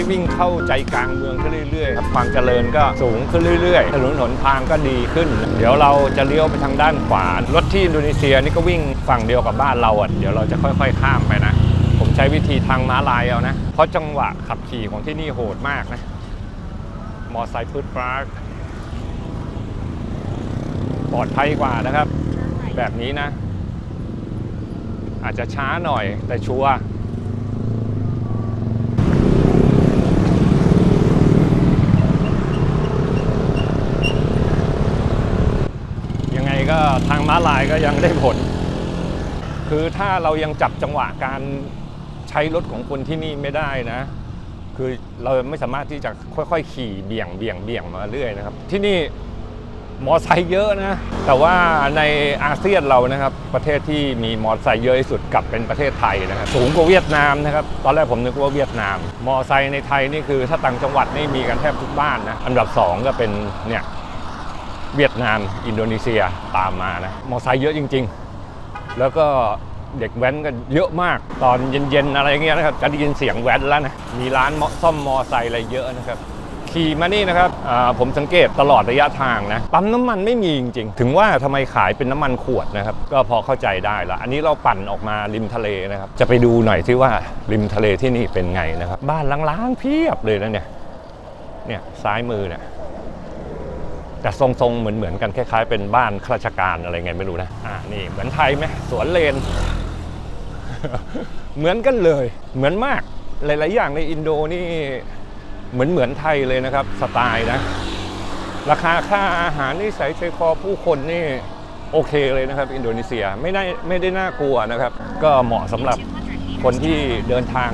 ต์วิ่งเข้าใจกลางเมืองขึ้นเรื่อยๆครับความเจริญก็สูงขึ้นเรื่อยๆ ถนนหนทางก็ดีขึ้น เดี๋ยวเราจะเลี้ยวไปทางด้านขวา รถที่อินโดนีเซียนี่ก็วิ่งฝั่งเดียวกับบ้านเราอะ เดี๋ยวเราจะค่อย ๆ ข้ามไปนะ ผมใช้วิธีทางม้าลายเอานะ เพราะจังหวะขับขี่ของที่นี่โหดมากนะ มอไซค์พืชปรากปลอดภัยกว่านะครับ แบบนี้นะ อาจจะช้าหน่อยแต่ชัวร์ยังไง ก็ทางม้าลายก็ยังได้ผล คือถ้าเรายังจับจังหวะการใช้รถของคนที่นี่ไม่ได้นะ คือเราไม่สามารถที่จะค่อยๆ ขี่เบี่ยงเบี่ยงเบี่ยงมาเรื่อยนะครับ ที่นี่มอไซค์เยอะนะ แต่ว่าในอาเซียนเรานะครับ ประเทศที่มีมอไซค์เยอะที่สุดกลับเป็นประเทศไทยนะครับ สูงกว่าเวียดนามนะครับ ตอนแรกผมนึกว่าเวียดนาม มอไซค์ในไทยนี่คือถ้าต่างจังหวัดนี่มีกันแทบทุกบ้านนะ อันดับสองก็เป็นเนี่ย เวียดนาม อินโดนีเซียตามมานะมอไซค์เยอะจริง ๆ แล้วก็เด็กแว้นกันเยอะมาก ตอนเย็นๆอะไรเงี้ยนะครับจะได้ยินเสียงแว้นแล้วนะ มีร้านซ่อมมอไซค์อะไรเยอะนะครับขี่มานี่นะครับผมสังเกตตลอดระยะทางนะปั๊มน้ำมันไม่มีจริงๆ ถึงว่าทำไมขายเป็นน้ำมันขวดนะครับ ก็พอเข้าใจได้ละอันนี้เราปั่นออกมาริมทะเลนะครับ จะไปดูหน่อยที่ว่าริมทะเลที่นี่เป็นไงนะครับ บ้านล้างๆเพียบเลยนะเนี่ยเนี่ยซ้ายมือเนี่ย แต่ทรงๆเหมือนเหมือนๆกันคล้ายๆ เป็นบ้านข้าราชการอะไรไงไม่รู้นะอ่านี่เหมือนไทยไหมสวนเลน เหมือนกันเลย เหมือนมากหลาย ๆ อย่างในอินโดนี่เหมือนเหมือนไทยเลยนะครับ สไตล์นะ ราคาค่าอาหารนี่ใส่ใจคอผู้คนนี่โอเคเลยนะครับ อินโดนีเซียไม่ได้ไม่ได้น่ากลัวนะครับ ก็เหมาะสำหรับคนที่เดินทาง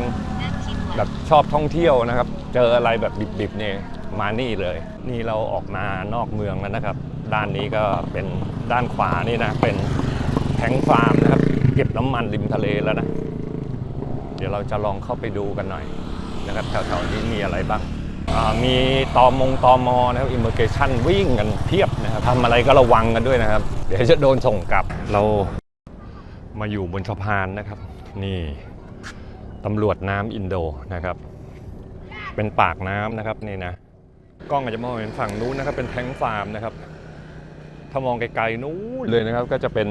แบบชอบท่องเที่ยวนะครับ เจออะไรแบบดิบๆเนี่ยมานี่เลย นี่เราออกมานอกเมืองแล้วนะครับ ด้านนี้ก็เป็นด้านขวานี่นะ เป็นแทงฟาร์มนะครับ เก็บน้ำมันริมทะเลแล้วนะ เดี๋ยวเราจะลองเข้าไปดูกันหน่อยนะครับแถวๆนี้มีอะไรบ้างมีตอมงตอมอนะครับอิมเมอร์เกชันวิ่งกันเพียบนะครับทำอะไรก็ระวังกันด้วยนะครับ เดี๋ยวจะโดนส่งกลับเรามาอยู่บนสะพานนะครับ นี่ตำรวจน้ำอินโดนะครับ เป็นปากน้ำนะครับนี่นะ กล้องอาจจะมองเห็นฝั่งนู้นนะครับเป็นแท้งฟาร์มนะครับ ถ้ามองไกลๆนู้นเลยนะครับ ก็จะเป็น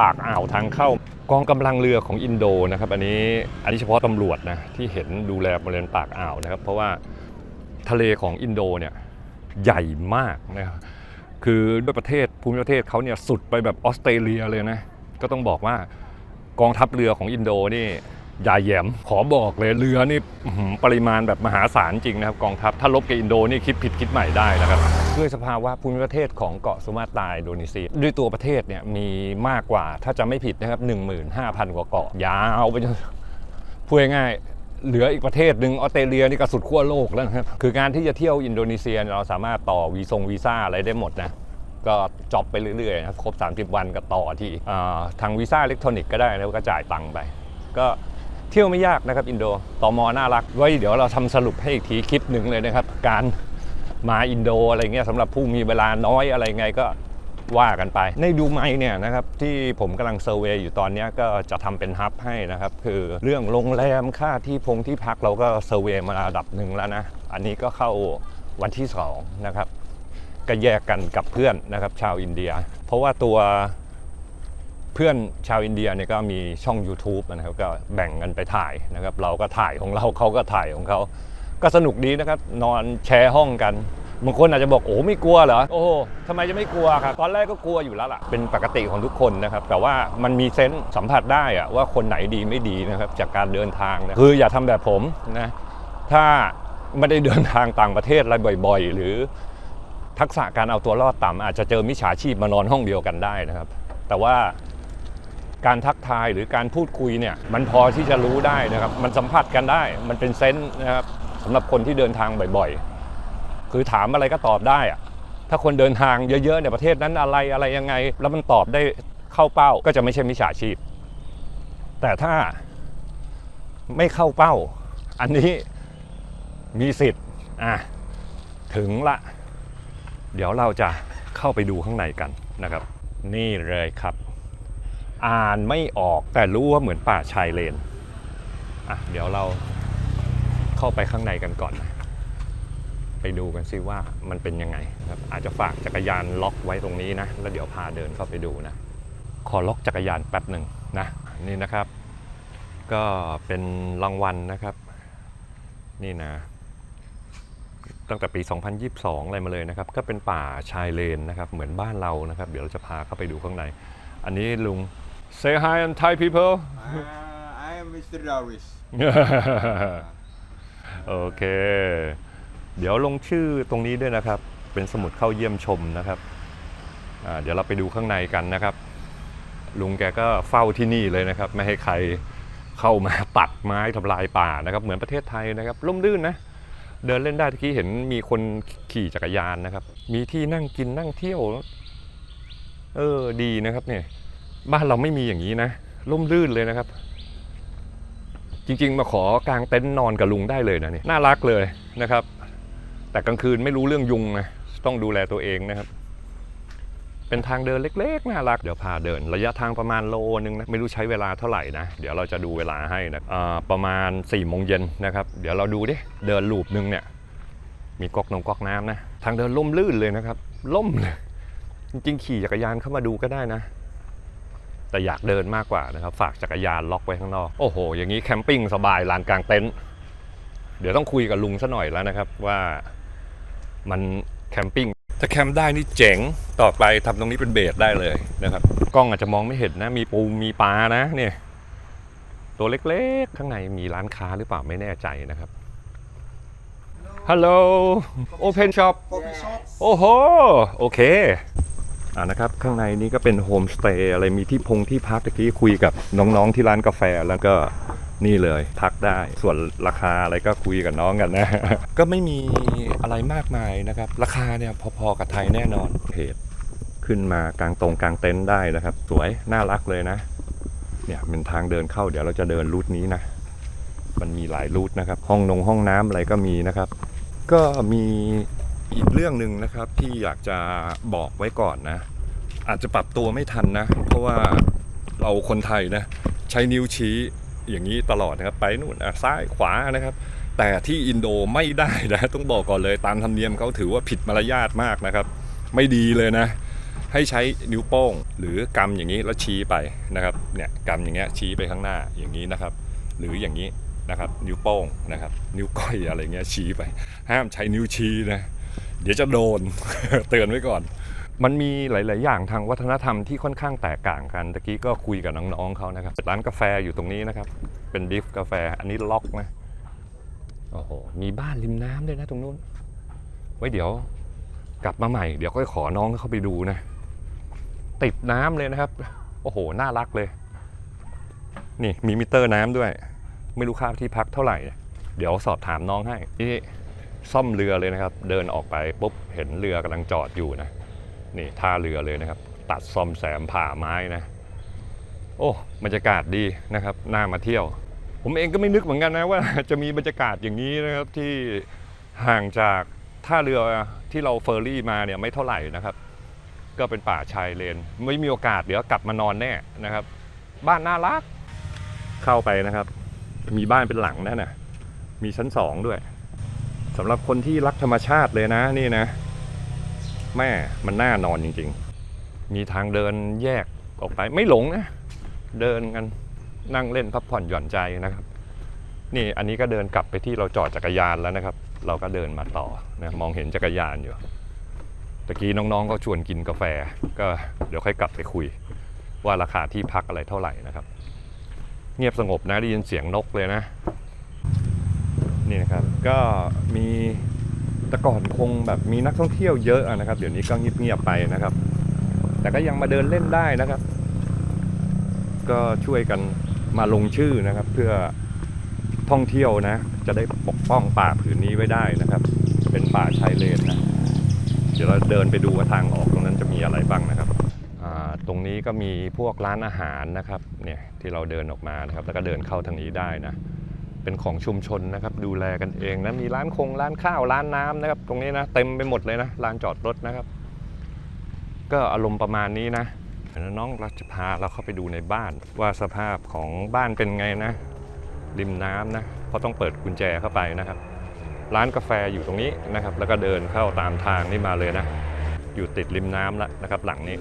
ปากอ่าวทางเข้ากองกำลังเรือของอินโดนะครับอันนี้อันนี้เฉพาะตำรวจนะที่เห็นดูแลบริเวณปากอ่าวนะครับ เพราะว่าทะเลของอินโดเนี่ยใหญ่มากนะครับคือด้วยประเทศภูมิประเทศเขาเนี่ยสุดไปแบบออสเตรเลียเลยนะก็ต้องบอกว่ากองทัพเรือของอินโดนี่ ยาแยม ขอบอกเลยเรือนี่ปริมาณแบบมหาศาลจริงนะครับกองทัพถ้าลบกับอินโดนี่คิดผิดคิดใหม่ได้นะครับด้วยสภาวะภูมิประเทศของเกาะสุมาตราอินโดนีเซียด้วยตัวประเทศเนี่ยมีมากกว่าถ้าจะไม่ผิดนะครับ 15,000 กว่าเกาะยาวไปจนพูดง่ายเหลืออีกประเทศหนึ่งออสเตรเลียนี่ก็สุดขั้วโลกแล้วนะครับคือการที่จะเที่ยวอินโดนีเซียเราสามารถต่อวีซงวีซ่าอะไรได้หมดนะก็จ็อบไปเรื่อยๆนะครับครบ 30 วันก็ต่อที่ทางวีซ่าอิเล็กทรอนิกส์ก็ได้แล้วก็จ่ายตังค์ไป ก็ เที่ยวไม่ยากนะครับอินโดตอมอน่ารัก ไว้เดี๋ยวเราทำสรุปให้อีกทีคลิปหนึ่งเลยนะครับ การมาอินโดอะไรเงี้ยสำหรับผู้มีเวลาน้อยอะไรไงก็ว่ากันไป ในดูไมเนี่ยนะครับที่ผมกำลังเซอร์เวย์อยู่ตอนนี้ก็จะทำเป็นฮับให้นะครับ คือเรื่องโรงแรมค่าที่พงที่พักเราก็เซอร์เวย์มาระดับหนึ่งแล้วนะ อันนี้ก็เข้าวันที่สองนะครับก็แยกกันกับเพื่อนนะครับชาวอินเดีย เพราะว่าตัว พื่อนชาวอินเดียเนี่ยก็มีช่อง YouTube นะครับก็แบ่งกันไปถ่ายนะครับ เราก็ถ่ายของเราเขาก็ถ่ายของเขาก็สนุกดีนะครับนอนแชร์ห้องกันบางคนอาจจะบอกโอ้ไม่กลัวเหรอโอ้ทำไมจะไม่กลัวครับตอนแรกก็กลัวอยู่แล้วล่ะเป็นปกติของทุกคนนะครับ แต่ว่ามันมีเซนส์สัมผัสได้อะว่าคนไหนดีไม่ดีนะครับจากการเดินทางนะคืออย่าทำแบบผมนะถ้าไม่ได้เดินทางต่างประเทศอะไรบ่อย ๆ หรือทักษะการเอาตัวรอดต่ำอาจจะเจอมิจฉาชีพมานอนห้องเดียวกันได้นะครับ แต่ว่า การทักทายหรือการพูดคุยเนี่ยมันพอที่จะรู้ได้นะครับ มันสัมผัสกันได้ มันเป็นเซนส์นะครับสำหรับคนที่เดินทางบ่อยๆ คือถามอะไรก็ตอบได้อะถ้าคนเดินทางเยอะๆในประเทศนั้นอะไรอะไรยังไง แล้วมันตอบได้เข้าเป้าก็จะไม่ใช่มิจฉาชีพ แต่ถ้าไม่เข้าเป้า อันนี้มีสิทธิ์อะถึงละ เดี๋ยวเราจะเข้าไปดูข้างในกันนะครับ นี่เลยครับ อ่านไม่ออกแต่รู้ว่าเหมือนป่าชายเลนอะเดี๋ยวเราเข้าไปข้างในกันก่อนนะไปดูกันซิว่ามันเป็นยังไงนะครับอาจจะฝากจักรยานล็อกไว้ตรงนี้นะ แล้วเดี๋ยวพาเดินเข้าไปดูนะ ขอล็อกจักรยานแป๊บหนึ่งนะนี่นะครับ ก็เป็นรางวัลนะครับ นี่นะ ตั้งแต่ปี 2022 อะไรมาเลยนะครับ ก็เป็นป่าชายเลนนะครับ เหมือนบ้านเรานะครับ เดี๋ยวเราจะพาเข้าไปดูข้างใน อันนี้ลุง say hi and Thai people Uh, I am Mr. Darwish. โอเค เดี๋ยวลงชื่อตรงนี้ด้วยนะครับ เป็นสมุดเข้าเยี่ยมชมนะครับอ่าเดี๋ยวเราไปดูข้างในกันนะครับ ลุงแกก็เฝ้าที่นี่เลยนะครับ ไม่ให้ใครเข้ามาตัดไม้ทำลายป่านะครับ เหมือนประเทศไทยนะครับร่มรื่นนะ เดินเล่นได้ตะกี้เห็นมีคนขี่จักรยานนะครับ มีที่นั่งกินนั่งเที่ยว เออดีนะครับเนี่ย บ้านเราไม่มีอย่างนี้นะร่มรื่นเลยนะครับ จริงๆ มาขอกางเต็นท์นอนกับลุงได้เลยนะนี่น่ารักเลยนะครับ แต่กลางคืนไม่รู้เรื่องยุงนะต้องดูแลตัวเองนะครับ เป็นทางเดินเล็กๆน่ารักเดี๋ยวพาเดิน ระยะทางประมาณโลนึงนะไม่รู้ใช้เวลาเท่าไหร่นะเดี๋ยวเราจะดูเวลาให้นะประมาณ4ี่โมงเย็นนะครับ เดี๋ยวเราดูดิเดินลูปนึงเนี่ยมีก๊อกนงก๊อกน้ำนะ ทางเดินล่มลื่นเลยนะครับล่มเลยจริงๆขี่จักรยานเข้ามาดูก็ได้นะ แต่อยากเดินมากกว่านะครับ ฝากจักรยานล็อกไว้ข้างนอก โอ้โห อย่างนี้แคมปิ้งสบายลานกลางเต็นท์เดี๋ยวต้องคุยกับลุงซะหน่อยแล้วนะครับว่ามันแคมปิ้งถ้าแคมป์ได้นี่เจ๋งต่อไปทำตรงนี้เป็นเบสได้เลยนะครับ กล้องอาจจะมองไม่เห็นนะ มีปูมีปลานะเนี่ย ตัวเล็กๆ ข้างในมีร้านค้าหรือเปล่าไม่แน่ใจนะครับฮัลโหลโอเพนช็อป Coffee shop. โอ้โหโอเค อ่านะครับข้างในนี้ก็เป็นโฮมสเตย์อะไรมีที่พงที่พักตะกี้คุยกับน้องๆที่ร้านกาแฟแล้วก็นี่เลยพักได้ส่วนราคาอะไรก็คุยกับน้องกันนะ ก็ไม่มีอะไรมากมายนะครับ ราคาเนี่ยพอๆกับไทยแน่นอนเพจขึ้นมากลางตรงกลางเต็นท์ได้นะครับ สวยน่ารักเลยนะ เนี่ยเป็นทางเดินเข้าเดี๋ยวเราจะเดินรูทนี้นะ มันมีหลายรูทนะครับ ห้องนงห้องน้ำอะไรก็มีนะครับ ก็มี อีกเรื่องหนึ่งนะครับที่อยากจะบอกไว้ก่อนนะ อาจจะปรับตัวไม่ทันนะ เพราะว่าเราคนไทยนะ ใช้นิ้วชี้อย่างนี้ตลอดนะครับ ไปนู่นซ้ายขวานะครับ แต่ที่อินโดไม่ได้นะต้องบอกก่อนเลยตามธรรมเนียมเขาถือว่าผิดมารยาทมากนะครับ ไม่ดีเลยนะ ให้ใช้นิ้วโป้งหรือกำอย่างนี้แล้วชี้ไปนะครับเนี่ยกำอย่างเงี้ยชี้ไปข้างหน้าอย่างนี้นะครับ หรืออย่างนี้นะครับนิ้วโป้งนะครับนิ้วก้อยอะไรเงี้ยชี้ไป ห้ามใช้นิ้วชี้นะ เดี๋ยวจะโดน เตือนไว้ก่อน มันมีหลาย ๆ อย่างทางวัฒนธรรมที่ค่อนข้างแตกต่างกันตะกี้ก็คุยกับน้อง ๆเขานะครับร้านกาแฟอยู่ตรงนี้นะครับ เป็นดิฟกาแฟอันนี้ล็อกนะโอ้โหมีบ้านริมน้ำด้วยนะตรงนู้น ไว้เดี๋ยวกลับมาใหม่เดี๋ยวค่อยขอน้องเข้าไปดูนะ ติดน้ำเลยนะครับ โอ้โห น่ารักเลย นี่มีมิเตอร์น้ำด้วย ไม่รู้ค่าที่พักเท่าไหร่ เดี๋ยวสอบถามน้องให้นี่ ซ่อมเรือเลยนะครับ เดินออกไปปุ๊บเห็นเรือกำลังจอดอยู่นะนี่ท่าเรือเลยนะครับ ตัดซ่อมแซมผ่าไม้นะ โอ้บรรยากาศดีนะครับน่ามาเที่ยว ผมเองก็ไม่นึกเหมือนกันนะว่าจะมีบรรยากาศอย่างนี้นะครับที่ห่างจากท่าเรือที่เราเฟอร์รี่มาเนี่ยไม่เท่าไหร่นะครับ ก็เป็นป่าชายเลน ไม่มีโอกาสเดี๋ยวกลับมานอนแน่นะครับ บ้านน่ารักเข้าไปนะครับ มีบ้านเป็นหลังนั่นน่ะมีชั้นสองด้วย สำหรับคนที่รักธรรมชาติเลยนะนี่นะ แม่มันน่านอนจริงๆ มีทางเดินแยกออกไปไม่หลงนะ เดินกันนั่งเล่นพักผ่อนหย่อนใจนะครับ นี่อันนี้ก็เดินกลับไปที่เราจอดจักรยานแล้วนะครับ เราก็เดินมาต่อนะมองเห็นจักรยานอยู่ตะกี้น้องๆก็ชวนกินกาแฟ ก็เดี๋ยวค่อยกลับไปคุย ว่าราคาที่พักอะไรเท่าไหร่นะครับ เงียบสงบนะได้ยินเสียงนกเลยนะ นี่นะครับก็มีแต่ก่อนคงแบบมีนักท่องเที่ยวเยอะนะครับ เดี๋ยวนี้ก็เงียบๆไปนะครับ แต่ก็ยังมาเดินเล่นได้นะครับ ก็ช่วยกันมาลงชื่อนะครับ เพื่อท่องเที่ยวนะ จะได้ปกป้องป่าผืนนี้ไว้ได้นะครับ เป็นป่าชายเลนนะเดี๋ยวเราเดินไปดูว่าทางออกตรงนั้นจะมีอะไรบ้างนะครับตรงนี้ก็มีพวกร้านอาหารนะครับเนี่ยที่เราเดินออกมานะครับ แล้วก็เดินเข้าทางนี้ได้นะ เป็นของชุมชนนะครับ ดูแลกันเองนะมีร้านคงร้านข้าวร้านน้ำนะครับ ตรงนี้นะเต็มไปหมดเลยนะลานจอดรถนะครับ ก็อารมณ์ประมาณนี้นะเดี๋ยวน้องราจะพาเราเข้าไปดูในบ้านว่าสภาพของบ้านเป็นไงนะริมน้ำนะเพราะต้องเปิดกุญแจเข้าไปนะครับ ร้านกาแฟอยู่ตรงนี้นะครับ แล้วก็เดินเข้าตามทางนี่มาเลยนะ อยู่ติดริมน้ำแล้วนะครับ หลังนี้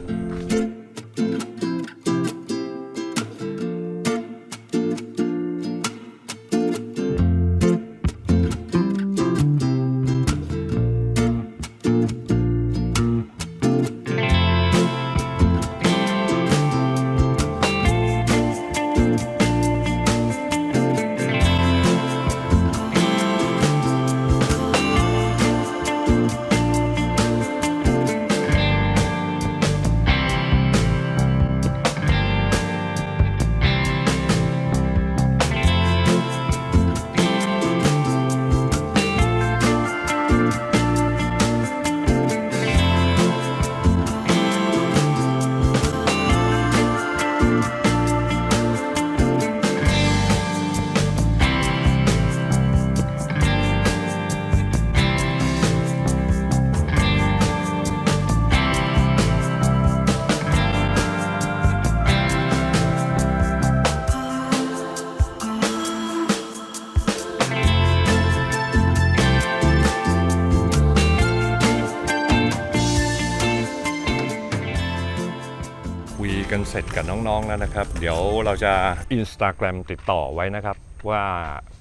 ร็จกับน้องๆแล้วนะครับ เดี๋ยวเราจะ Instagram ติดต่อไว้นะครับ ว่า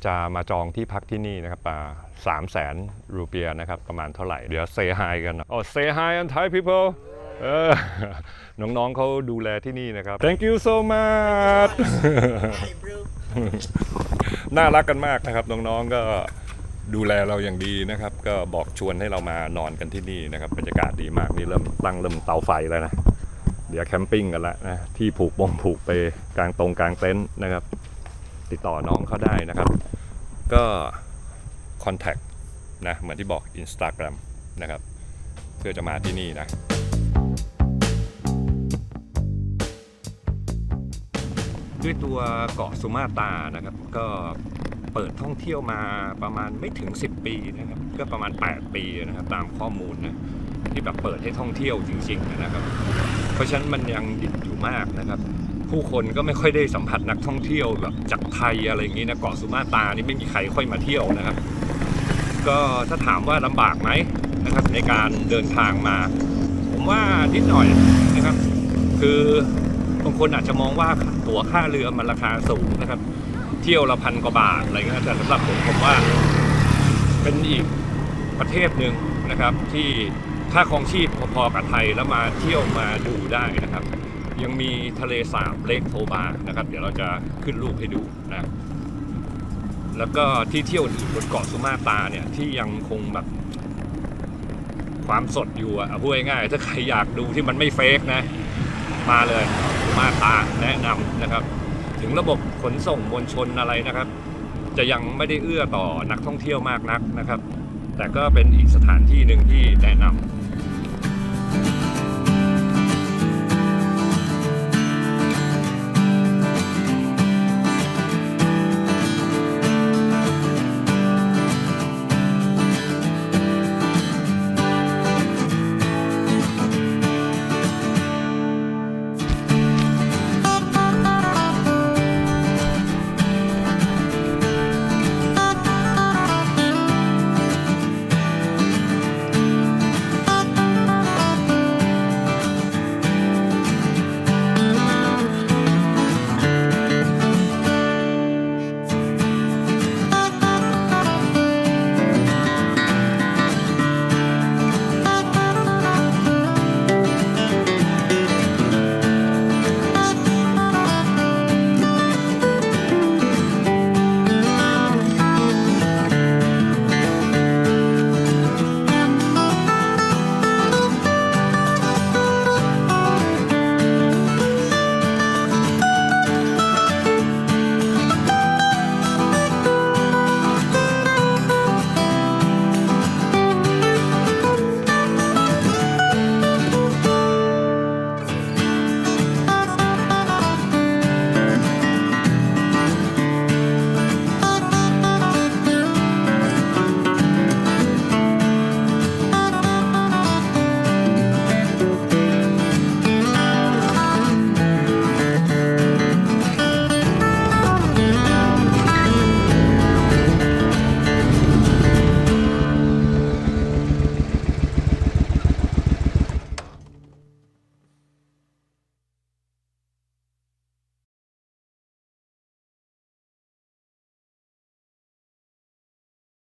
จะมาจองที่พักที่นี่นะครับป่าสามแสนรูเปียนะครับ ประมาณเท่าไหร่ เดี๋ยว say hi กันอ๋อ say hi and Thai people เออน้องๆเขาดูแลที่นี่นะครับ thank you so much น่ารักกันมากนะครับ น้องๆก็ดูแลเราอย่างดีนะครับ ก็บอกชวนให้เรามานอนกันที่นี่นะครับบรรยากาศดีมากนี่เริ่มตั้งเริ่มเตาไฟแล้วนะ เดี๋ยวแคมปิ้งกันละนะที่ผูกบงผูกไปกลางตรงกลางเต็นท์นะครับ ติดต่อน้องเขาได้นะครับ ก็คอนแทคนะเหมือนที่บอก Instagram นะครับ เพื่อจะมาที่นี่นะด้วยตัวเกาะสุมาตรานะครับ ก็เปิดท่องเที่ยวมาประมาณไม่ถึง 10 ปีนะครับ ก็ประมาณ 8 ปีนะครับ ตามข้อมูลนะที่แบบเปิดให้ท่องเที่ยวจริงๆนะครับ เพราะฉะนั้นมันยังดิบอยู่มากนะครับ ผู้คนก็ไม่ค่อยได้สัมผัสนักท่องเที่ยวแบบจากไทยอะไรอย่างนี้นะเกาะสุมาตรานี่ไม่มีใครค่อยมาเที่ยวนะครับ ก็ถ้าถามว่าลำบากไหมนะครับในการเดินทางมา ผมว่านิดหน่อยนะครับ คือบางคนอาจจะมองว่าตั๋วค่าเรือมันราคาสูงนะครับ เที่ยวละพันกว่าบาทอะไรเงี้ยแต่สำหรับผมผมว่าเป็นอีกประเทศหนึ่งนะครับที่ ค่าครองชีพพอๆกับไทยแล้วมาเที่ยวมาดูได้นะครับ ยังมีทะเลสาบเลกโทบานะครับ เดี๋ยวเราจะขึ้นรูปให้ดูนะแล้วก็ที่เที่ยวอื่นบนเกาะสุมาตราเนี่ยที่ยังคงแบบความสดอยู่อะพูดง่ายๆถ้าใครอยากดูที่มันไม่เฟกนะ มาเลยสุมาตราแนะนำนะครับ ถึงระบบขนส่งมวลชนอะไรนะครับ จะยังไม่ได้เอื้อต่อนักท่องเที่ยวมากนักนะครับ แต่ก็เป็นอีกสถานที่หนึ่งที่แนะนำ